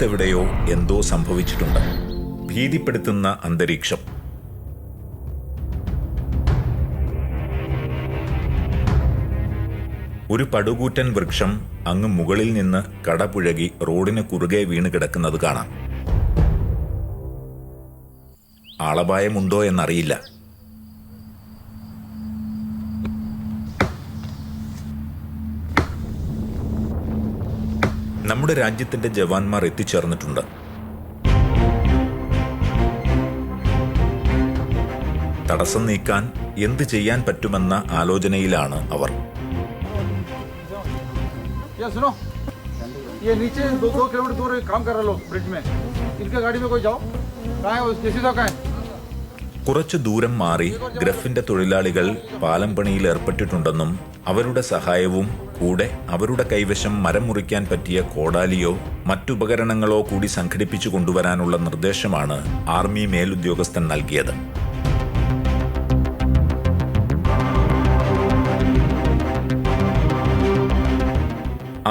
അടുത്തെവിടെയോ എന്തോ സംഭവിച്ചിട്ടുണ്ട്. ഭീതിപ്പെടുത്തുന്ന അന്തരീക്ഷം. ഒരു പടുകൂറ്റൻ വൃക്ഷം അങ്ങ് മുകളിൽ നിന്ന് കടപുഴകി റോഡിന് കുറുകെ വീണ് കിടക്കുന്നത് കാണാം. ആളപായമുണ്ടോ എന്നറിയില്ല. നമ്മുടെ രാജ്യത്തിന്റെ ജവാന്മാർ എത്തിച്ചേർന്നിട്ടുണ്ട് തടസ്സം നീക്കാൻ എന്ത് ചെയ്യാൻ പറ്റുമെന്ന ആലോചനയിലാണ് അവർ ये सुनो ये नीचे दो दो किलोमीटर दूर एक काम कर रहे लोग ब्रिज में इनके गाड़ी में कोई जाओ कहाँ है वो जेसी साहब कहाँ है കുറച്ചു ദൂരം മാറി ഗ്രഫിന്റെ തൊഴിലാളികൾ പാലം പണിയിൽ ഏർപ്പെട്ടിട്ടുണ്ടെന്നും അവരുടെ സഹായവും കൂടെ അവരുടെ കൈവശം മരം മുറിക്കാൻ പറ്റിയ കോടാലിയോ മറ്റുപകരണങ്ങളോ കൂടി സംഘടിപ്പിച്ചു കൊണ്ടുവരാനുള്ള നിർദ്ദേശമാണ് ആർമി മേലുദ്യോഗസ്ഥൻ നൽകിയത്.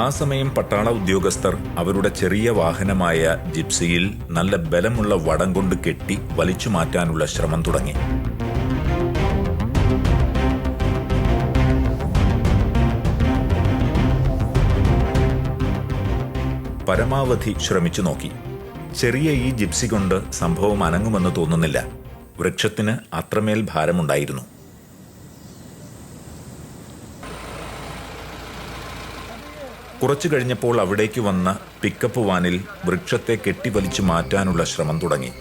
ആ സമയം പട്ടാള ഉദ്യോഗസ്ഥർ അവരുടെ ചെറിയ വാഹനമായ ജിപ്സിയിൽ നല്ല ബലമുള്ള വടം കൊണ്ട് കെട്ടി വലിച്ചു മാറ്റാനുള്ള ശ്രമം തുടങ്ങി. പരമാവധി ശ്രമിച്ചു നോക്കി. ചെറിയ ഈ ജിപ്സി കൊണ്ട് സംഭവം അനങ്ങുമെന്ന് തോന്നുന്നില്ല. വൃക്ഷത്തിന് അത്രമേൽ ഭാരമുണ്ടായിരുന്നു. കുറച്ചു കഴിഞ്ഞപ്പോൾ അവിടേക്ക് വന്ന പിക്കപ്പ് വാനിൽ വൃക്ഷത്തെ കെട്ടിവലിച്ചു മാറ്റാനുള്ള ശ്രമം തുടങ്ങി.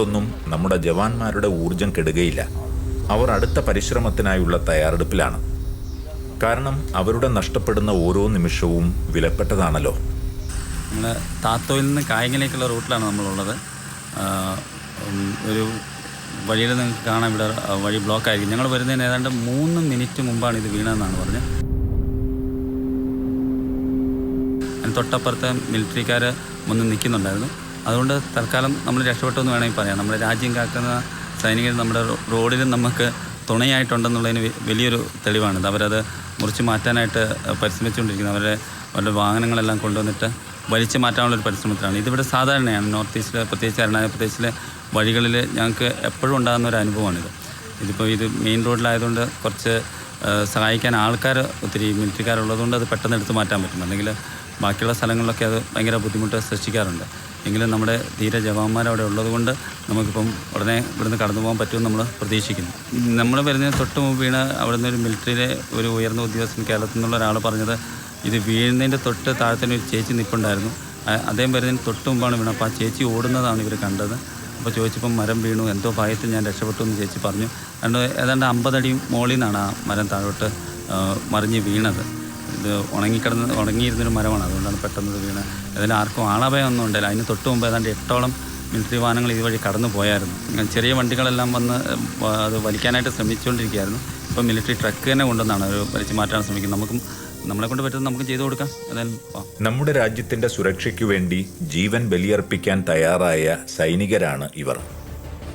ഇതുകൊണ്ടൊന്നും നമ്മുടെ ജവാന്മാരുടെ ഊർജം കെടുകയില്ല. അവർ അടുത്ത പരിശ്രമത്തിനായുള്ള തയ്യാറെടുപ്പിലാണ്. കാരണം അവരുടെ നഷ്ടപ്പെടുന്ന ഓരോ നിമിഷവും വിലപ്പെട്ടതാണല്ലോ. നമ്മൾ താത്തോയിൽ നിന്ന് കായങ്ങിലേക്കുള്ള റൂട്ടിലാണ് നമ്മളുള്ളത്. ഒരു വഴിയിൽ നിങ്ങൾക്ക് കാണാം. ഇവിടെ വഴി ബ്ലോക്ക് ആയിരിക്കും. ഞങ്ങൾ വരുന്നതിന് ഏതാണ്ട് മൂന്ന് മിനിറ്റ് മുമ്പാണ് ഇത് വീണതെന്നാണ് പറഞ്ഞത്. തൊട്ടപ്പുറത്ത് മിലിറ്ററിക്കാർ മുന്നിൽ നിൽക്കുന്നുണ്ടായിരുന്നു. അതുകൊണ്ട് തൽക്കാലം നമ്മൾ രക്ഷപ്പെട്ടു എന്ന് വേണമെങ്കിൽ പറയാം. നമ്മുടെ രാജ്യം കാക്കുന്ന സൈനികർ നമ്മുടെ റോഡിലും നമുക്ക് തുണയായിട്ടുണ്ടെന്നുള്ളതിന് വലിയൊരു തെളിവാണിത്. അവരത് മുറിച്ച് മാറ്റാനായിട്ട് പരിശ്രമിച്ചുകൊണ്ടിരിക്കുന്നത് അവരുടെ അവരുടെ വാഹനങ്ങളെല്ലാം കൊണ്ടുവന്നിട്ട് വലിച്ചു മാറ്റാനുള്ളൊരു പരിശ്രമത്തിലാണ്. ഇതിവിടെ സാധാരണയാണ്. നോർത്ത് ഈസ്റ്റിലെ പ്രത്യേകിച്ച് അരുണാചൽ പ്രദേശിലെ വഴികളിൽ ഞങ്ങൾക്ക് എപ്പോഴും ഉണ്ടാകുന്ന ഒരു അനുഭവമാണിത്. ഇതിപ്പോൾ ഇത് മെയിൻ റോഡിലായതുകൊണ്ട് കുറച്ച് സഹായിക്കാൻ ആൾക്കാർ ഒത്തിരി മിലിറ്ററിക്കാരുള്ളതുകൊണ്ട് അത് പെട്ടെന്ന് എടുത്ത് മാറ്റാൻ പറ്റും. അല്ലെങ്കിൽ ബാക്കിയുള്ള സ്ഥലങ്ങളിലൊക്കെ അത് ഭയങ്കര ബുദ്ധിമുട്ട് സൃഷ്ടിക്കാറുണ്ട്. എങ്കിലും നമ്മുടെ ധീര ജവാന്മാർ അവിടെ ഉള്ളതുകൊണ്ട് നമുക്കിപ്പം ഉടനെ ഇവിടുന്ന് കടന്നു പോകാൻ പറ്റുമെന്ന് നമ്മൾ പ്രതീക്ഷിക്കുന്നു. നമ്മൾ വരുന്നതിന് തൊട്ട് മുമ്പ് വീണ് അവിടുന്ന് ഒരു മിലിറ്ററിയിലെ ഒരു ഉയർന്ന ഉദ്യോഗസ്ഥൻ കേരളത്തിൽ നിന്നുള്ള ഒരാൾ പറഞ്ഞത് ഇത് വീഴുന്നതിന്റെ തൊട്ട് താഴത്തിന് ഒരു ചേച്ചി നിൽപ്പുണ്ടായിരുന്നു. അദ്ദേഹം വരുന്നതിന് തൊട്ട് മുമ്പാണ് വീണത്. അപ്പോൾ ആ ചേച്ചി ഓടുന്നതാണ് ഇവർ കണ്ടത്. അപ്പോൾ ചോദിച്ചപ്പം മരം വീണു. എന്തോ ഭയത്തിൽ ഞാൻ രക്ഷപ്പെട്ടു എന്ന് ചേച്ചി പറഞ്ഞു. അതുകൊണ്ട് ഏതാണ്ട് അമ്പതടി മോളിൽ നിന്നാണ് ആ മരം താഴോട്ട് മറിഞ്ഞ് വീണത്. ഇത് ഉണങ്ങിക്കിടന്ന് ഉണങ്ങിയിരുന്നൊരു മരമാണ്. അതുകൊണ്ടാണ് പെട്ടെന്ന് വീണ. അതിൽ ആർക്കും ആളഭയം ഒന്നും ഉണ്ടായില്ല. അതിന് തൊട്ട് മുമ്പ് ഏതാണ്ട് എട്ടോളം മിലിറ്ററി വാഹനങ്ങൾ ഇതുവഴി കടന്നു പോയായിരുന്നു. ചെറിയ വണ്ടികളെല്ലാം വന്ന് അത് വലിക്കാനായിട്ട് ശ്രമിച്ചുകൊണ്ടിരിക്കുകയായിരുന്നു. ഇപ്പോൾ മിലിറ്ററി ട്രക്ക് തന്നെ കൊണ്ടുവന്നാണ്. ഒരു വലിച്ചു മാറ്റാൻ ശ്രമിക്കുന്നത്. നമുക്കും നമ്മളെ കൊണ്ട് പറ്റുന്നത് നമുക്ക് ചെയ്തു കൊടുക്കാം. നമ്മുടെ രാജ്യത്തിന്റെ സുരക്ഷയ്ക്ക് വേണ്ടി ജീവൻ ബലിയർപ്പിക്കാൻ തയ്യാറായ സൈനികരാണ് ഇവർ.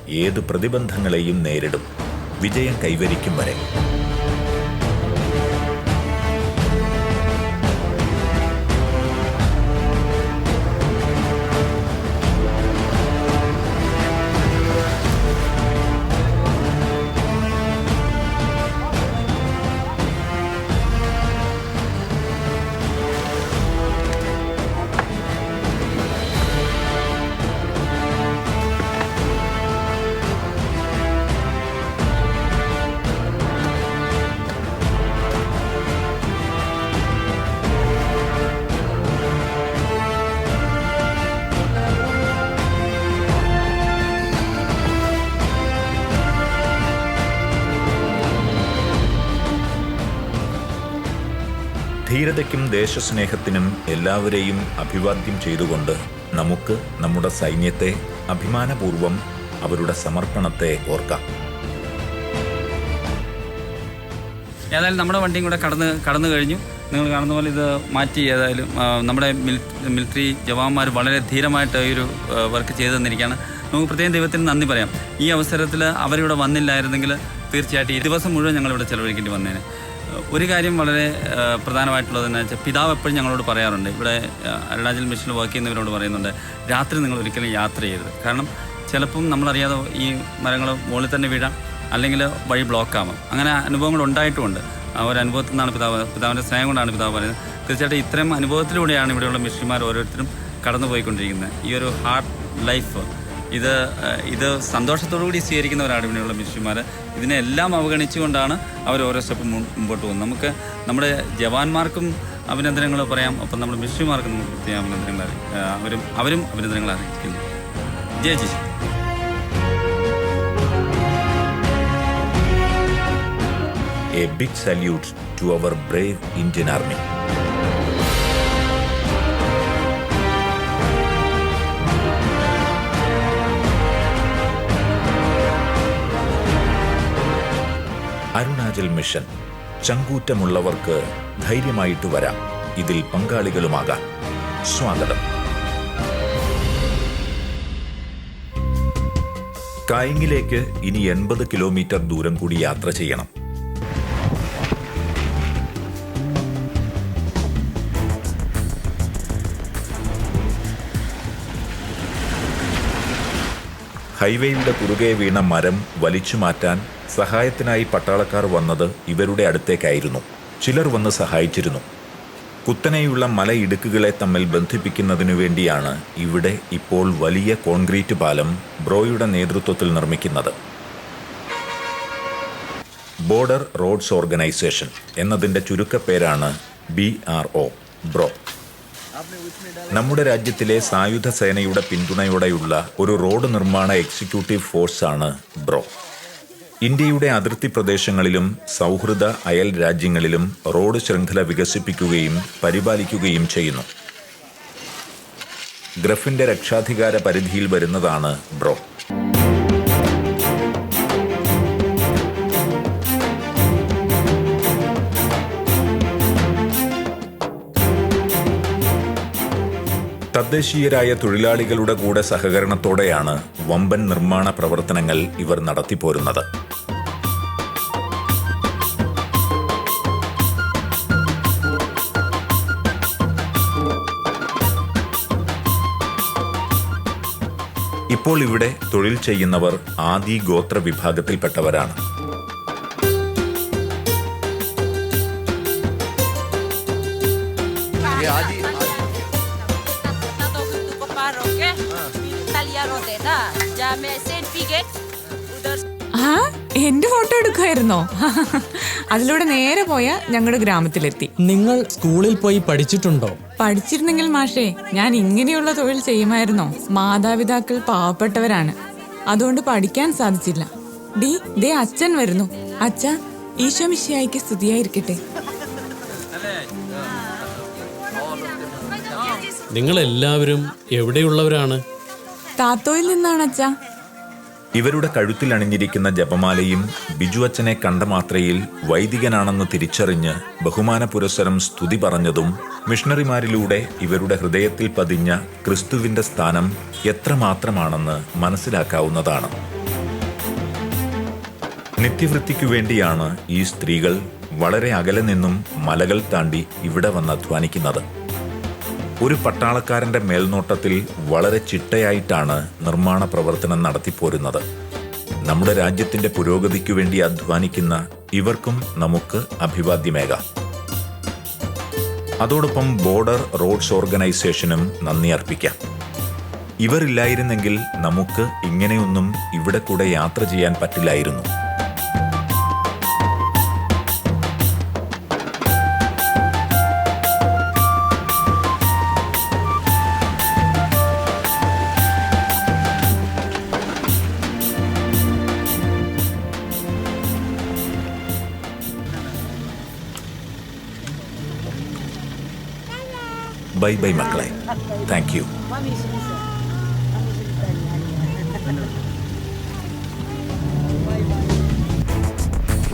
ഏത് പ്രതിബന്ധങ്ങളെയും നേരിടും. വിജയം കൈവരിക്കും വരെ. ധീരതയ്ക്കും ദേശസ്നേഹത്തിനും എല്ലാവരെയും അഭിവാദ്യം ചെയ്തുകൊണ്ട് നമുക്ക് നമ്മുടെ സൈന്യത്തെ അഭിമാനപൂർവം അവരുടെ സമർപ്പണത്തെ ഓർക്കാം. ഏതായാലും നമ്മുടെ വണ്ടിയും കൂടെ കടന്ന് കടന്നു കഴിഞ്ഞു. നിങ്ങൾ കാണുന്ന പോലെ ഇത് മാറ്റി ഏതായാലും നമ്മുടെ മിലിറ്ററി ജവാന്മാർ വളരെ ധീരമായിട്ട് ഈ ഒരു വർക്ക് ചെയ്തു തന്നിരിക്കുകയാണ്. നമുക്ക് പ്രത്യേകം ദൈവത്തിന് നന്ദി പറയാം. ഈ അവസരത്തിൽ അവരിവിടെ വന്നില്ലായിരുന്നെങ്കിൽ തീർച്ചയായിട്ടും ഈ ദിവസം മുഴുവൻ ഞങ്ങളിവിടെ ചെലവഴിക്കേണ്ടി വന്നേനെ. ഒരു കാര്യം വളരെ പ്രധാനമായിട്ടുള്ളത് വെച്ചാൽ പിതാവ് എപ്പോഴും ഞങ്ങളോട് പറയാറുണ്ട്. ഇവിടെ അരുണാചൽ മിഷനിൽ വർക്ക് ചെയ്യുന്നവരോട് പറയുന്നുണ്ട് രാത്രി നിങ്ങൾ ഒരിക്കലും യാത്ര ചെയ്യരുത്. കാരണം ചിലപ്പം നമ്മളറിയാതെ ഈ മരങ്ങൾ മുകളിൽ തന്നെ വീഴാം അല്ലെങ്കിൽ വഴി ബ്ലോക്കാവാം അങ്ങനെ അനുഭവങ്ങൾ ഉണ്ടായിട്ടുമുണ്ട് ആ ഒരു അനുഭവത്തിൽ നിന്നാണ് പിതാവ് പിതാവിന്റെ സ്നേഹം കൊണ്ടാണ് പിതാവ് പറയുന്നത്. തീർച്ചയായിട്ടും ഇത്രയും അനുഭവത്തിലൂടെയാണ് ഇവിടെയുള്ള മിഷന്മാർ ഓരോരുത്തരും കടന്നു പോയിക്കൊണ്ടിരിക്കുന്നത് ഈ ഒരു ഹാർഡ് ലൈഫ് ഇത് ഇത് കൂടി സ്വീകരിക്കുന്നവരാണ് ഇവിടെയുള്ള ഇതിനെ ഇതിനെല്ലാം അവഗണിച്ചുകൊണ്ടാണ് അവർ ഓരോ സ്റ്റെപ്പ് മുമ്പോട്ട് പോകുന്നത്. നമുക്ക് നമ്മുടെ ജവാന്മാർക്കും അഭിനന്ദനങ്ങൾ പറയാം. അപ്പം നമ്മുടെ മിഷ്യന്മാർക്കും നമുക്ക് പ്രത്യേകം അഭിനന്ദനങ്ങൾ അവരും അവരും അഭിനന്ദനങ്ങൾ അറിയിക്കുന്നു. Jaya ji A big salute to our brave Indian Army. Arunachal mission. ചങ്കൂറ്റമുള്ളവർക്ക് ധൈര്യമായിട്ട് വരാം. ഇതിൽ പങ്കാളികളുമാകാം. സ്വാഗതം. കായിങ്ങിലേക്ക് ഇനി എൺപത് കിലോമീറ്റർ ദൂരം കൂടി യാത്ര ചെയ്യണം. ഹൈവേയുടെ കുറുകെ വീണ മരം വലിച്ചു മാറ്റാൻ സഹായത്തിനായി പട്ടാളക്കാർ വന്നത് ഇവരുടെ അടുത്തേക്കായിരുന്നു. ചിലർ വന്ന് സഹായിച്ചിരുന്നു. കുത്തനെയുള്ള മലയിടുക്കുകളെ തമ്മിൽ ബന്ധിപ്പിക്കുന്നതിനു വേണ്ടിയാണ് ഇവിടെ ഇപ്പോൾ വലിയ കോൺക്രീറ്റ് പാലം ബ്രോയുടെ നേതൃത്വത്തിൽ നിർമ്മിക്കുന്നത്. ബോർഡർ റോഡ്സ് ഓർഗനൈസേഷൻ എന്നതിന്റെ ചുരുക്കപ്പേരാണ് ബി ആർ ഒ ബ്രോ. നമ്മുടെ രാജ്യത്തിലെ സായുധ സേനയുടെ പിന്തുണയോടെയുള്ള ഒരു റോഡ് നിർമ്മാണ എക്സിക്യൂട്ടീവ് ഫോഴ്സാണ് ബ്രോ. ഇന്ത്യയുടെ അതിർത്തി പ്രദേശങ്ങളിലും സൗഹൃദ അയൽ രാജ്യങ്ങളിലും റോഡ് ശൃംഖല വികസിപ്പിക്കുകയും പരിപാലിക്കുകയും ചെയ്യുന്നു. ഗ്രഫിന്റെ രക്ഷാധികാര പരിധിയിൽ വരുന്നതാണ് ബ്രോ തദ്ദേശീയരായ തൊഴിലാളികളുടെ കൂടെ സഹകരണത്തോടെയാണ് വമ്പൻ നിർമ്മാണ പ്രവർത്തനങ്ങൾ ഇവർ നടത്തിപ്പോരുന്നത്. ഇപ്പോൾ ഇവിടെ തൊഴിൽ ചെയ്യുന്നവർ ആദി ഗോത്ര വിഭാഗത്തിൽപ്പെട്ടവരാണ്. എന്റെ ഫോട്ടോ എടുക്കുമായിരുന്നോ അതിലൂടെ നേരെ പോയ ഞങ്ങളുടെ ഗ്രാമത്തിലെത്തി. നിങ്ങൾ സ്കൂളിൽ പോയി പഠിച്ചിട്ടുണ്ടോ? പഠിച്ചിരുന്നെങ്കിൽ മാഷേ ഞാൻ ഇങ്ങനെയുള്ള തൊഴിൽ ചെയ്യുമായിരുന്നോ? മാതാപിതാക്കൾ പാവപ്പെട്ടവരാണ്. അതുകൊണ്ട് പഠിക്കാൻ സാധിച്ചില്ല. ഡി ദേ അച്ഛൻ വരുന്നു. അച്ഛ ഈശോ മിശിയായിക്ക് സ്തുതിയായിരിക്കട്ടെ. നിങ്ങൾ എല്ലാവരും എവിടെയുള്ളവരാണ്? താത്തോയിൽ നിന്നാണ് അച്ഛാ. ഇവരുടെ കഴുത്തിൽ അണിഞ്ഞിരിക്കുന്ന ജപമാലയും ബിജു അച്ഛനെ കണ്ട മാത്രയിൽ വൈദികനാണെന്ന് തിരിച്ചറിഞ്ഞ് ബഹുമാന പുരസ്സരം സ്തുതി പറഞ്ഞതും മിഷണറിമാരിലൂടെ ഇവരുടെ ഹൃദയത്തിൽ പതിഞ്ഞ ക്രിസ്തുവിന്റെ സ്ഥാനം എത്രമാത്രമാണെന്ന് മനസ്സിലാക്കാവുന്നതാണ്. നിത്യവൃത്തിക്കു വേണ്ടിയാണ് ഈ സ്ത്രീകൾ വളരെ അകലെ നിന്നും മലകൾ താണ്ടി ഇവിടെ വന്ന് അധ്വാനിക്കുന്നത്. ഒരു പട്ടാളക്കാരന്റെ മേൽനോട്ടത്തിൽ വളരെ ചിട്ടയായിട്ടാണ് നിർമ്മാണ പ്രവർത്തനം നടത്തിപ്പോരുന്നത്. നമ്മുടെ രാജ്യത്തിന്റെ പുരോഗതിക്കു വേണ്ടി അധ്വാനിക്കുന്ന ഇവർക്കും നമുക്ക് അഭിവാദ്യമേകാം. അതോടൊപ്പം ബോർഡർ റോഡ്സ് ഓർഗനൈസേഷനും നന്ദി അർപ്പിക്കാം. ഇവരില്ലായിരുന്നെങ്കിൽ നമുക്ക് ഇങ്ങനെയൊന്നും ഇവിടെ കൂടെ യാത്ര ചെയ്യാൻ പറ്റില്ലായിരുന്നു. ബൈ ബൈ മക്കളെ. താങ്ക് യു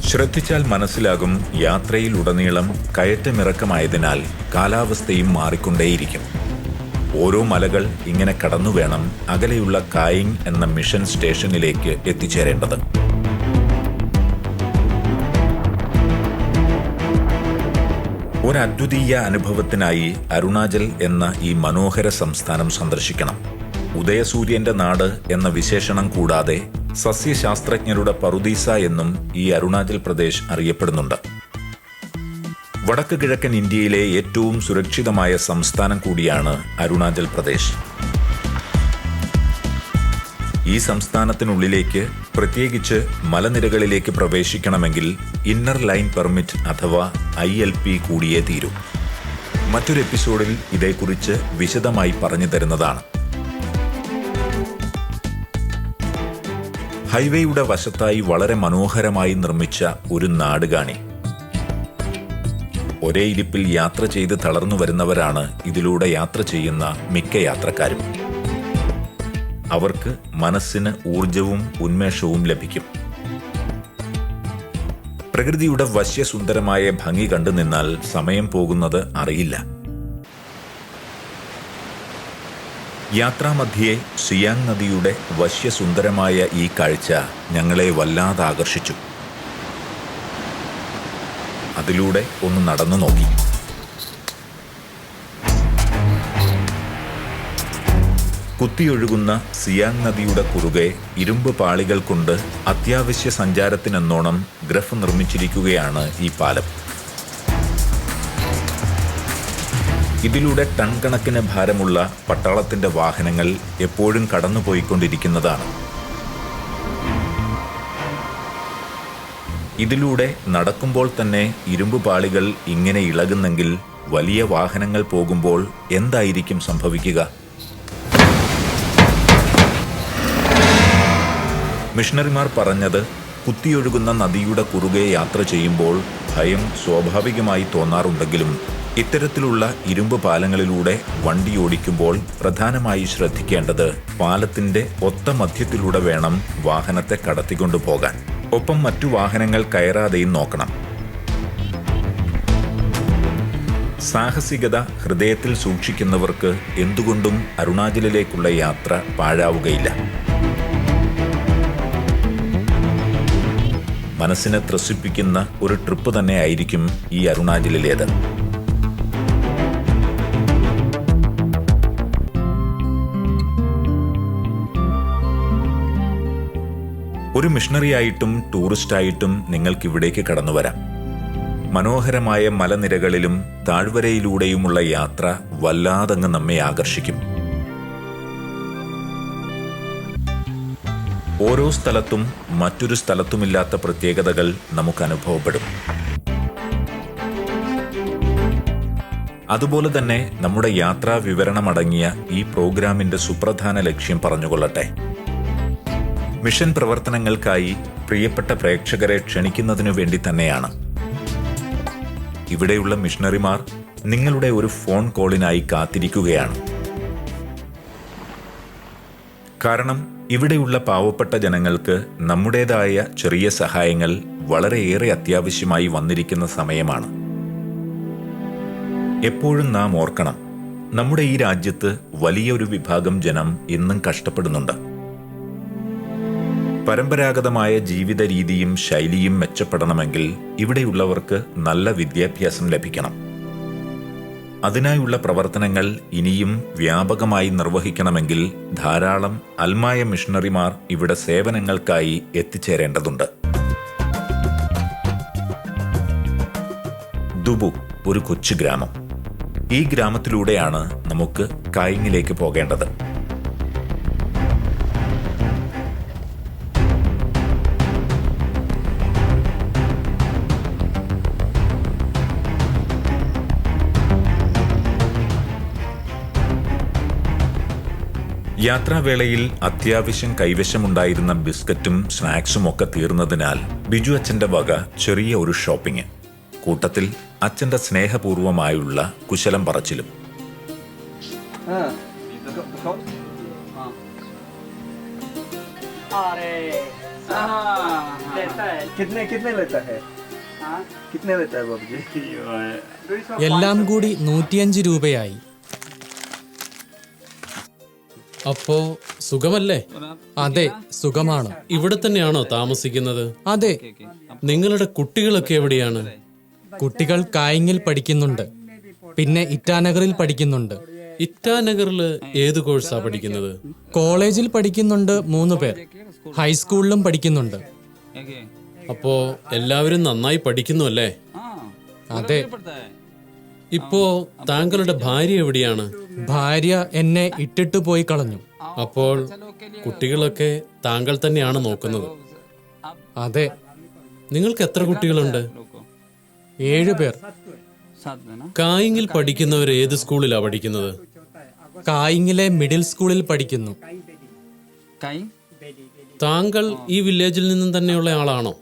ശ്രദ്ധിച്ചാൽ മനസ്സിലാകും യാത്രയിൽ ഉടനീളം കയറ്റമിറക്കമായതിനാൽ കാലാവസ്ഥയും മാറിക്കൊണ്ടേയിരിക്കും. ഓരോ മലകൾ ഇങ്ങനെ കടന്നു വേണം അകലെയുള്ള കായിങ് എന്ന മിഷൻ സ്റ്റേഷനിലേക്ക് എത്തിച്ചേരേണ്ടത്. ഒരു അദ്വിതീയ അനുഭവത്തിനായി അരുണാചൽ എന്ന ഈ മനോഹര സംസ്ഥാനം സന്ദർശിക്കണം. ഉദയസൂര്യന്റെ നാട് എന്ന വിശേഷണം കൂടാതെ സസ്യശാസ്ത്രജ്ഞരുടെ പറുദീസ എന്നും ഈ അരുണാചൽ പ്രദേശ് അറിയപ്പെടുന്നുണ്ട്. വടക്കു കിഴക്കൻ ഇന്ത്യയിലെ ഏറ്റവും സുരക്ഷിതമായ സംസ്ഥാനം കൂടിയാണ് അരുണാചൽ പ്രദേശ്. ഈ സംസ്ഥാനത്തിനുള്ളിലേക്ക് പ്രത്യേകിച്ച് മലനിരകളിലേക്ക് പ്രവേശിക്കണമെങ്കിൽ ഇന്നർ ലൈൻ പെർമിറ്റ് അഥവാ ഐ എൽ പി കൂടിയേ തീരൂ. മറ്റൊരു എപ്പിസോഡിൽ ഇതേക്കുറിച്ച് വിശദമായി പറഞ്ഞു തരുന്നതാണ്. ഹൈവേയുടെ വശത്തായി വളരെ മനോഹരമായി നിർമ്മിച്ച ഒരു നാട് കാണി ഒരേ ഇരിപ്പിൽ യാത്ര ചെയ്ത് തളർന്നു വരുന്നവരാണ് ഇതിലൂടെ യാത്ര ചെയ്യുന്ന മിക്ക യാത്രക്കാരും. അവർക്ക് മനസ്സിന് ഊർജവും ഉന്മേഷവും ലഭിക്കും. പ്രകൃതിയുടെ വശ്യസുന്ദരമായ ഭംഗി കണ്ടു നിന്നാൽ സമയം പോകുന്നത് അറിയില്ല. യാത്രാമധ്യേ സിയാങ് നദിയുടെ വശ്യസുന്ദരമായ ഈ കാഴ്ച ഞങ്ങളെ വല്ലാതെ ആകർഷിച്ചു അതിലൂടെ ഒന്ന് നടന്നു നോക്കി. കുത്തിയൊഴുകുന്ന സിയാങ് നദിയുടെ കുറുകെ ഇരുമ്പ് പാളികൾ കൊണ്ട് അത്യാവശ്യ സഞ്ചാരത്തിനെന്നോണം ഗ്രഫ് നിർമ്മിച്ചിരിക്കുകയാണ് ഈ പാലം. ഇതിലൂടെ ടൺ കണക്കിന് ഭാരമുള്ള പട്ടാളത്തിന്റെ വാഹനങ്ങൾ എപ്പോഴും കടന്നുപോയിക്കൊണ്ടിരിക്കുന്നതാണ്. ഇതിലൂടെ നടക്കുമ്പോൾ തന്നെ ഇരുമ്പ് പാളികൾ ഇങ്ങനെ ഇളകുന്നെങ്കിൽ വലിയ വാഹനങ്ങൾ പോകുമ്പോൾ എന്തായിരിക്കും സംഭവിക്കുക? മിഷണറിമാർ പറഞ്ഞത് കുത്തിയൊഴുകുന്ന നദിയുടെ കുറുകെ യാത്ര ചെയ്യുമ്പോൾ ഭയം സ്വാഭാവികമായി തോന്നാറുണ്ടെങ്കിലും ഇത്തരത്തിലുള്ള ഇരുമ്പ് പാലങ്ങളിലൂടെ വണ്ടി ഓടിക്കുമ്പോൾ പ്രധാനമായി ശ്രദ്ധിക്കേണ്ടത് പാലത്തിന്റെ ഒത്ത മധ്യത്തിലൂടെ വേണം വാഹനത്തെ കടത്തിക്കൊണ്ടു പോകാൻ. ഒപ്പം മറ്റു വാഹനങ്ങൾ കയറാതെയും നോക്കണം. സാഹസികത ഹൃദയത്തിൽ സൂക്ഷിക്കുന്നവർക്ക് എന്തുകൊണ്ടും അരുണാചലിലേക്കുള്ള യാത്ര പാഴാവുകയില്ല. മനസ്സിനെ ത്രസിപ്പിക്കുന്ന ഒരു ട്രിപ്പ് തന്നെ ആയിരിക്കും ഈ അരുണാചലിലേത്. ഒരു മിഷണറിയായിട്ടും ടൂറിസ്റ്റായിട്ടും നിങ്ങൾക്ക് ഇവിടേക്ക് കടന്നു വരാം മനോഹരമായ മലനിരകളിലും താഴ്വരയിലൂടെയുമുള്ള യാത്ര വല്ലാതങ്ങ് നമ്മെ ആകർഷിക്കും. ഓരോ സ്ഥലത്തും മറ്റൊരു സ്ഥലത്തുമില്ലാത്ത പ്രത്യേകതകൾ നമുക്ക് അനുഭവപ്പെടും. അതുപോലെ തന്നെ നമ്മുടെ യാത്രാ വിവരണമടങ്ങിയ ഈ പ്രോഗ്രാമിന്റെ സുപ്രധാന ലക്ഷ്യം പറഞ്ഞുകൊള്ളട്ടെ. മിഷൻ പ്രവർത്തനങ്ങൾക്കായി പ്രിയപ്പെട്ട പ്രേക്ഷകരെ ക്ഷണിക്കുന്നതിനു വേണ്ടി തന്നെയാണ്. ഇവിടെയുള്ള മിഷണറിമാർ നിങ്ങളുടെ ഒരു ഫോൺ കോളിനായി കാത്തിരിക്കുകയാണ്. കാരണം ഇവിടെയുള്ള പാവപ്പെട്ട ജനങ്ങൾക്ക് നമ്മുടേതായ ചെറിയ സഹായങ്ങൾ വളരെയേറെ അത്യാവശ്യമായി വന്നിരിക്കുന്ന സമയമാണ്. എപ്പോഴും നാം ഓർക്കണം നമ്മുടെ ഈ രാജ്യത്ത് വലിയൊരു വിഭാഗം ജനം ഇന്നും കഷ്ടപ്പെടുന്നുണ്ട്. പരമ്പരാഗതമായ ജീവിത രീതിയും ശൈലിയും മെച്ചപ്പെടണമെങ്കിൽ ഇവിടെയുള്ളവർക്ക് നല്ല വിദ്യാഭ്യാസം ലഭിക്കണം. അതിനായുള്ള പ്രവർത്തനങ്ങൾ ഇനിയും വ്യാപകമായി നിർവഹിക്കണമെങ്കിൽ ധാരാളം അൽമായ മിഷണറിമാർ ഇവിടെ സേവനങ്ങൾക്കായി എത്തിച്ചേരേണ്ടതുണ്ട്. ദുബു ഒരു കൊച്ചു ഗ്രാമം. ഈ ഗ്രാമത്തിലൂടെയാണ് നമുക്ക് കായിങ്ങിലേക്ക് പോകേണ്ടത്. യാത്രാവേളയിൽ അത്യാവശ്യം കൈവശമുണ്ടായിരുന്ന ബിസ്ക്കറ്റും സ്നാക്സും ഒക്കെ തീർന്നതിനാൽ ബിജു അച്ഛന്റെ വക ചെറിയ ഒരു ഷോപ്പിംഗ്. കൂട്ടത്തിൽ അച്ഛന്റെ സ്നേഹപൂർവമായുള്ള കുശലം പറച്ചിലും. എല്ലാം കൂടി നൂറ്റിയഞ്ച് രൂപയായി. അപ്പോ സുഖമല്ലേ? അതെ സുഖമാണ്. ഇവിടെ തന്നെയാണോ താമസിക്കുന്നത്? അതെ നിങ്ങളുടെ കുട്ടികളൊക്കെ എവിടെയാണ്? കുട്ടികൾ കായിങ്ങിൽ പഠിക്കുന്നുണ്ട്. പിന്നെ ഇറ്റാനഗറിൽ പഠിക്കുന്നുണ്ട്. ഇറ്റാനഗറിൽ ഏത് കോഴ്സാ പഠിക്കുന്നത്? കോളേജിൽ പഠിക്കുന്നുണ്ട് മൂന്ന് പേർ. ഹൈസ്കൂളിലും പഠിക്കുന്നുണ്ട്. അപ്പോ എല്ലാവരും നന്നായി പഠിക്കുന്നു അല്ലേ? അതെ. ഇപ്പോ താങ്കളുടെ ഭാര്യ എവിടെയാണ്? ഭാര്യ എന്നെ ഇട്ടിട്ട് പോയി കളഞ്ഞു. അപ്പോൾ കുട്ടികളൊക്കെ താങ്കൾ തന്നെയാണ് നോക്കുന്നത്. അതെ. നിങ്ങൾക്ക് എത്ര കുട്ടികളുണ്ട്? ഏഴു പേർ. കായിങ്ങിൽ പഠിക്കുന്നവർ ഏത് സ്കൂളിലാണ് പഠിക്കുന്നത്? കായിങ്ങിലെ മിഡിൽ സ്കൂളിൽ പഠിക്കുന്നു. താങ്കൾ ഈ വില്ലേജിൽ നിന്നും തന്നെയുള്ള ആളാണോ?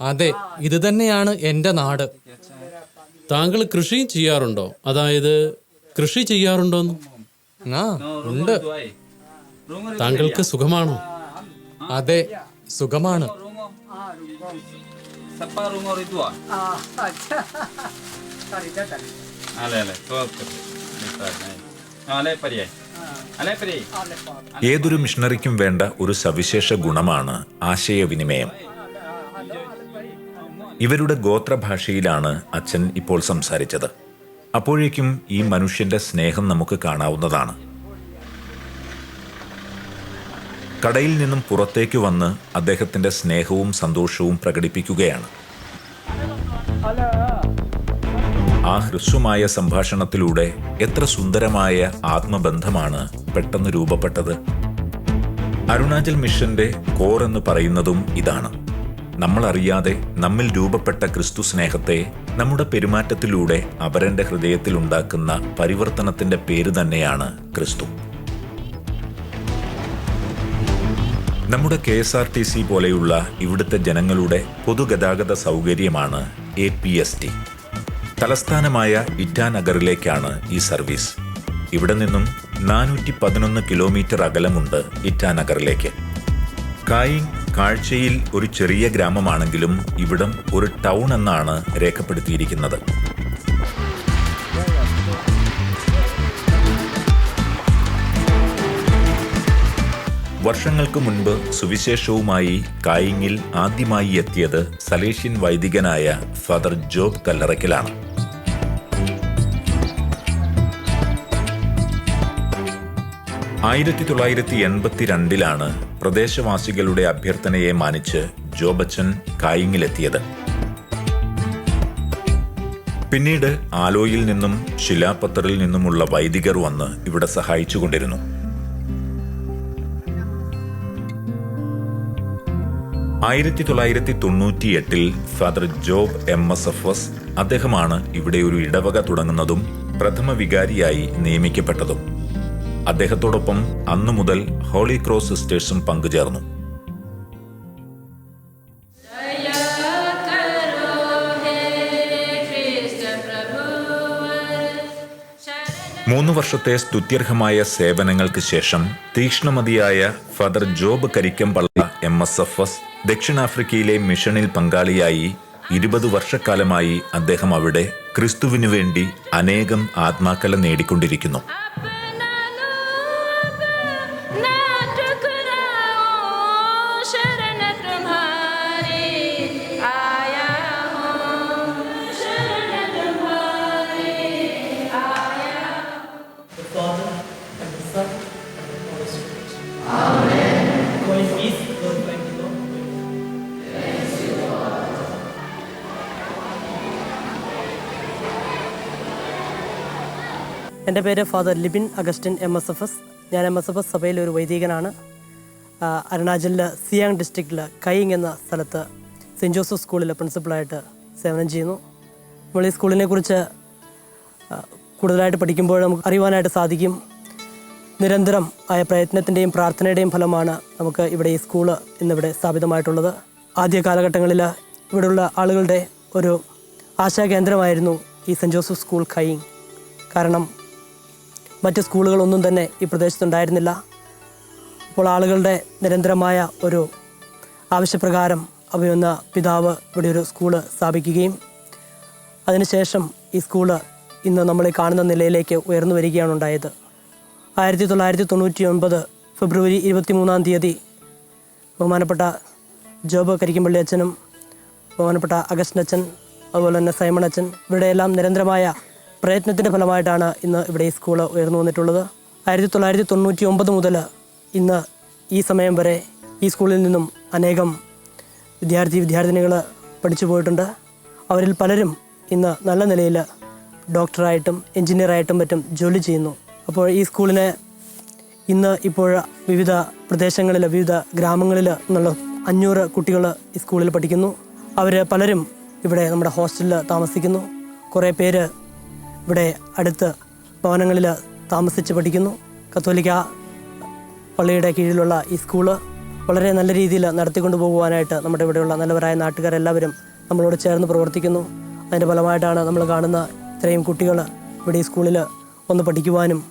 അതെ ഇത് തന്നെയാണ് എന്റെ നാട്. താങ്കൾ കൃഷി ചെയ്യാറുണ്ടോ? അതായത് കൃഷി ചെയ്യാറുണ്ടോന്ന് ആ ഉണ്ട്. താങ്കൾക്ക് സുഖമാണോ? അതെ സുഖമാണ്. ഏതൊരു മിഷണറിക്കും വേണ്ട ഒരു സവിശേഷ ഗുണമാണ് ആശയവിനിമയം. ഇവരുടെ ഗോത്രഭാഷയിലാണ് അച്ഛൻ ഇപ്പോൾ സംസാരിച്ചത്. അപ്പോഴേക്കും ഈ മനുഷ്യന്റെ സ്നേഹം നമുക്ക് കാണാവുന്നതാണ്. കടയിൽ നിന്നും പുറത്തേക്ക് വന്ന് അദ്ദേഹത്തിന്റെ സ്നേഹവും സന്തോഷവും പ്രകടിപ്പിക്കുകയാണ്. ആ ഹ്രസ്വമായ സംഭാഷണത്തിലൂടെ എത്ര സുന്ദരമായ ആത്മബന്ധമാണ് പെട്ടെന്ന് രൂപപ്പെട്ടത്. അരുണാചൽ മിഷന്റെ കോർ എന്ന് പറയുന്നതും ഇതാണ്. നമ്മൾ അറിയാതെ നമ്മിൽ രൂപപ്പെട്ട ക്രിസ്തു സ്നേഹത്തെ നമ്മുടെ പെരുമാറ്റത്തിലൂടെ അവരന്റെ ഹൃദയത്തിൽ ഉണ്ടാക്കുന്ന പരിവർത്തനത്തിന്റെ പേര് തന്നെയാണ് ക്രിസ്തു. നമ്മുടെ K S R T C പോലെയുള്ള ഇവിടുത്തെ ജനങ്ങളുടെ പൊതുഗതാഗത സൗകര്യമാണ് എ പി എസ് ടി. തലസ്ഥാനമായ ഇറ്റാനഗറിലേക്കാണ് ഈ സർവീസ്. ഇവിടെ നിന്നും നാനൂറ്റി പതിനൊന്ന് കിലോമീറ്റർ അകലമുണ്ട് ഇറ്റാനഗറിലേക്ക് കായിങ് കാഴ്ചയിൽ ഒരു ചെറിയ ഗ്രാമമാണെങ്കിലും ഇവിടം ഒരു ടൗൺ എന്നാണ് രേഖപ്പെടുത്തിയിരിക്കുന്നത്. വർഷങ്ങൾക്ക് മുൻപ് സുവിശേഷവുമായി കായിങ്ങിൽ ആദ്യമായി എത്തിയത് സലേഷ്യൻ വൈദികനായ ഫാദർ ജോബ് കല്ലറയ്ക്കലാണ്. ആയിരത്തി തൊള്ളായിരത്തി എൺപത്തിരണ്ടിലാണ് പ്രദേശവാസികളുടെ അഭ്യർത്ഥനയെ മാനിച്ച് ജോബച്ചൻ കായിങ്ങിലെത്തിയത്. പിന്നീട് ആലോയിൽ നിന്നും ശിലാപത്തറിൽ നിന്നുമുള്ള വൈദികർ വന്ന് ഇവിടെ സഹായിച്ചുകൊണ്ടിരുന്നു. ആയിരത്തി തൊള്ളായിരത്തി തൊണ്ണൂറ്റി എട്ടിൽ father Job M S F S അദ്ദേഹമാണ് ഇവിടെ ഒരു ഇടവക തുടങ്ങുന്നതും പ്രഥമ വികാരിയായി നിയമിക്കപ്പെട്ടതും. അദ്ദേഹത്തോടൊപ്പം അന്നു മുതൽ ഹോളി ക്രോസ് സിസ്റ്റേഴ്സും പങ്കുചേർന്നു. മൂന്ന് വർഷത്തെ സ്തുത്യർഹമായ സേവനങ്ങൾക്ക് ശേഷം തീക്ഷ്ണമതിയായ father Job Karikkampalla M S F S ദക്ഷിണാഫ്രിക്കയിലെ മിഷനിൽ പങ്കാളിയായി ഇരുപത് വർഷക്കാലമായി അദ്ദേഹം അവിടെ ക്രിസ്തുവിനു വേണ്ടി അനേകം ആത്മാക്കളെ നേടിക്കൊണ്ടിരിക്കുന്നു. എന്റെ പേര് father Libin Augustine M S F S. ഞാൻ എം എസ് എഫ് എസ് സഭയിലെ ഒരു വൈദികനാണ്. അരുണാചലിലെ സിയാങ് ഡിസ്ട്രിക്റ്റിലെ കൈങ് എന്ന സ്ഥലത്ത് സെന്റ് ജോസഫ് സ്കൂളിലെ പ്രിൻസിപ്പളായിട്ട് സേവനം ചെയ്യുന്നു. നമ്മൾ ഈ സ്കൂളിനെ കുറിച്ച് കൂടുതലായിട്ട് പഠിക്കുമ്പോൾ നമുക്ക് അറിയുവാനായിട്ട് സാധിക്കും. നിരന്തരം ആയ പ്രയത്നത്തിന്റെയും പ്രാർത്ഥനയുടെയും ഫലമാണ് നമുക്ക് ഇവിടെ ഈ സ്കൂൾ ഇന്നിവിടെ സ്ഥാപിതമായിട്ടുള്ളത്. ആദ്യ കാലഘട്ടങ്ങളിൽ ഇവിടെയുള്ള ആളുകളുടെ ഒരു ആശാകേന്ദ്രമായിരുന്നു ഈ സെന്റ് ജോസഫ് സ്കൂൾ കൈങ് കാരണം മറ്റ് സ്കൂളുകളൊന്നും തന്നെ ഈ പ്രദേശത്തുണ്ടായിരുന്നില്ല. അപ്പോൾ ആളുകളുടെ നിരന്തരമായ ഒരു ആവശ്യപ്രകാരം അഭിമന്യ പിതാവ് ഇവിടെ ഒരു സ്കൂൾ സ്ഥാപിക്കുകയും അതിനുശേഷം ഈ സ്കൂൾ ഇന്ന് നമ്മൾ കാണുന്ന നിലയിലേക്ക് ഉയർന്നു വരികയാണ് ഉണ്ടായത്. ആയിരത്തി തൊള്ളായിരത്തി തൊണ്ണൂറ്റി ഒൻപത് ഫെബ്രുവരി ഇരുപത്തി മൂന്നാം തീയതി ബഹുമാനപ്പെട്ട ജോബ് കരിക്കുംപള്ളി അച്ഛനും ബഹുമാനപ്പെട്ട അഗസ്റ്റിൻ അച്ഛൻ അതുപോലെ തന്നെ സൈമൺ അച്ഛൻ ഇവരുടെയെല്ലാം നിരന്തരമായ പ്രയത്നത്തിന്റെ ഫലമായിട്ടാണ് ഇന്ന് ഇവിടെ ഈ സ്കൂൾ ഉയർന്നു വന്നിട്ടുള്ളത്. ആയിരത്തി തൊള്ളായിരത്തി തൊണ്ണൂറ്റി ഒമ്പത് മുതൽ ഇന്ന് ഈ സമയം വരെ ഈ സ്കൂളിൽ നിന്നും അനേകം വിദ്യാർത്ഥി വിദ്യാർത്ഥിനികൾ പഠിച്ചു പോയിട്ടുണ്ട്. അവരിൽ പലരും ഇന്ന് നല്ല നിലയിൽ ഡോക്ടറായിട്ടും എഞ്ചിനീയറായിട്ടും മറ്റും ജോലി ചെയ്യുന്നു. അപ്പോൾ ഈ സ്കൂളിനെ ഇന്ന് ഇപ്പോൾ വിവിധ പ്രദേശങ്ങളിൽ വിവിധ ഗ്രാമങ്ങളിൽ നിന്നുള്ള അഞ്ഞൂറ് കുട്ടികൾ ഈ സ്കൂളിൽ പഠിക്കുന്നു. അവർ പലരും ഇവിടെ നമ്മുടെ ഹോസ്റ്റലിൽ താമസിക്കുന്നു. കുറേ പേര് ഇവിടെ അടുത്ത് ഭവനങ്ങളിൽ താമസിച്ച് പഠിക്കുന്നു. കത്തോലിക്ക പള്ളിയുടെ കീഴിലുള്ള ഈ സ്കൂൾ വളരെ നല്ല രീതിയിൽ നടത്തിക്കൊണ്ടു പോകുവാനായിട്ട് നമ്മുടെ ഇവിടെയുള്ള നല്ലവരായ നാട്ടുകാരെല്ലാവരും നമ്മളോട് ചേർന്ന് പ്രവർത്തിക്കുന്നു. അതിന്റെ ഫലമായിട്ടാണ് നമ്മൾ കാണുന്ന ഇത്രയും കുട്ടികൾ ഇവിടെ ഈ സ്കൂളിൽ ഒന്ന് പഠിക്കുവാനും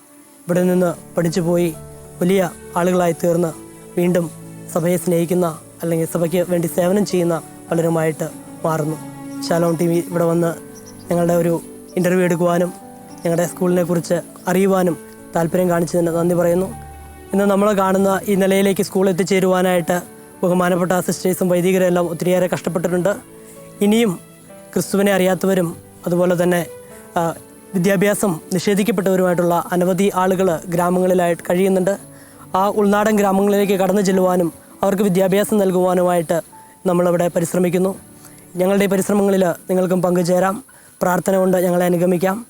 ഇവിടെ നിന്ന് പഠിച്ചു പോയി വലിയ ആളുകളായി തീർന്ന് വീണ്ടും സഭയെ സ്നേഹിക്കുന്ന അല്ലെങ്കിൽ സഭയ്ക്ക് വേണ്ടി സേവനം ചെയ്യുന്ന പലരുമായിട്ട് മാറുന്നു. ശാലോം ടി വി ഇവിടെ വന്ന് ഞങ്ങളുടെ ഒരു ഇന്റർവ്യൂ എടുക്കുവാനും ഞങ്ങളുടെ സ്കൂളിനെ കുറിച്ച് അറിയുവാനും താല്പര്യം കാണിച്ചതിന് നന്ദി പറയുന്നു. ഇന്ന് നമ്മൾ കാണുന്ന ഈ നിലയിലേക്ക് സ്കൂൾ എത്തിച്ചേരുവാനായിട്ട് ബഹുമാനപ്പെട്ട സിസ്റ്റേഴ്സും വൈദികരും എല്ലാം ഒത്തിരിയേറെ കഷ്ടപ്പെട്ടിട്ടുണ്ട്. ഇനിയും ക്രിസ്തുവിനെ അറിയാത്തവരും അതുപോലെ തന്നെ വിദ്യാഭ്യാസം നിഷേധിക്കപ്പെട്ടവരുമായിട്ടുള്ള അനവധി ആളുകൾ ഗ്രാമങ്ങളിലായിട്ട് കഴിയുന്നുണ്ട്. ആ ഉൾനാടൻ ഗ്രാമങ്ങളിലേക്ക് കടന്നു ചെല്ലുവാനും അവർക്ക് വിദ്യാഭ്യാസം നൽകുവാനുമായിട്ട് നമ്മളിവിടെ പരിശ്രമിക്കുന്നു. ഞങ്ങളുടെ പരിശ്രമങ്ങളിൽ നിങ്ങൾക്കും പങ്കുചേരാം. പ്രാർത്ഥന കൊണ്ട് ഞങ്ങളെ അനുഗമിക്കാം.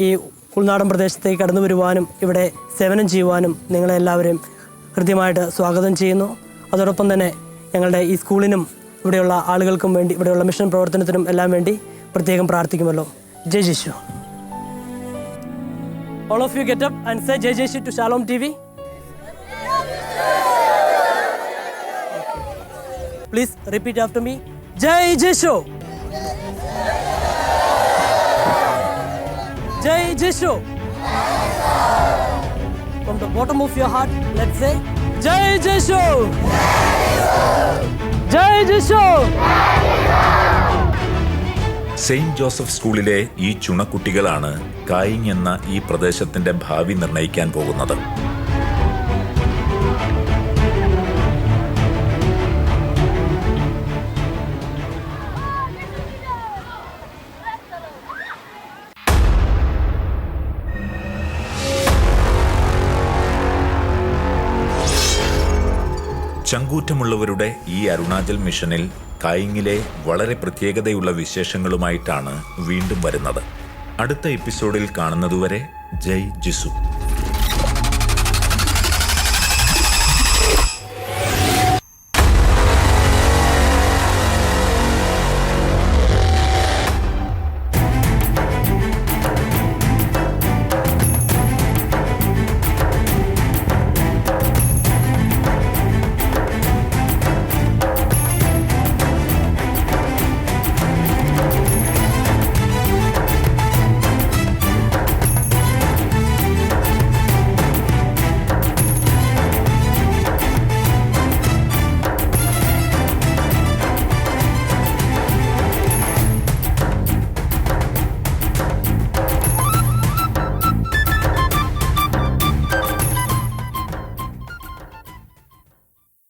ഈ ഉൾനാടൻ പ്രദേശത്തേക്ക് കടന്നു വരുവാനും ഇവിടെ സേവനം ചെയ്യുവാനും നിങ്ങളെ എല്ലാവരെയും ഹൃദ്യമായിട്ട് സ്വാഗതം ചെയ്യുന്നു. അതോടൊപ്പം തന്നെ ഞങ്ങളുടെ ഈ സ്കൂളിനും ഇവിടെയുള്ള ആളുകൾക്കും വേണ്ടി ഇവിടെയുള്ള മിഷൻ പ്രവർത്തനത്തിനും എല്ലാം വേണ്ടി പ്രത്യേകം പ്രാർത്ഥിക്കുമല്ലോ. Jai Jishu all of you get up and say Jai Jishu to Shalom T V. Please repeat after me Jai Jishu Jai Jishu From the bottom of your heart let's say Jai Jishu! Jai Jishu! Saint Joseph സ്കൂളിലെ ഈ ചുണക്കുട്ടികളാണ് കായിങ് എന്ന ഈ പ്രദേശത്തിന്റെ ഭാവി നിർണയിക്കാൻ പോകുന്നത് ചങ്കൂറ്റമുള്ളവരുടെ ഈ അരുണാചൽ മിഷനിൽ കായിങ്ങിലെ വളരെ പ്രത്യേകതയുള്ള വിശേഷങ്ങളുമായിട്ടാണ് വീണ്ടും വരുന്നത്. അടുത്ത എപ്പിസോഡിൽ കാണുന്നതുവരെ ജയ് ജിസു.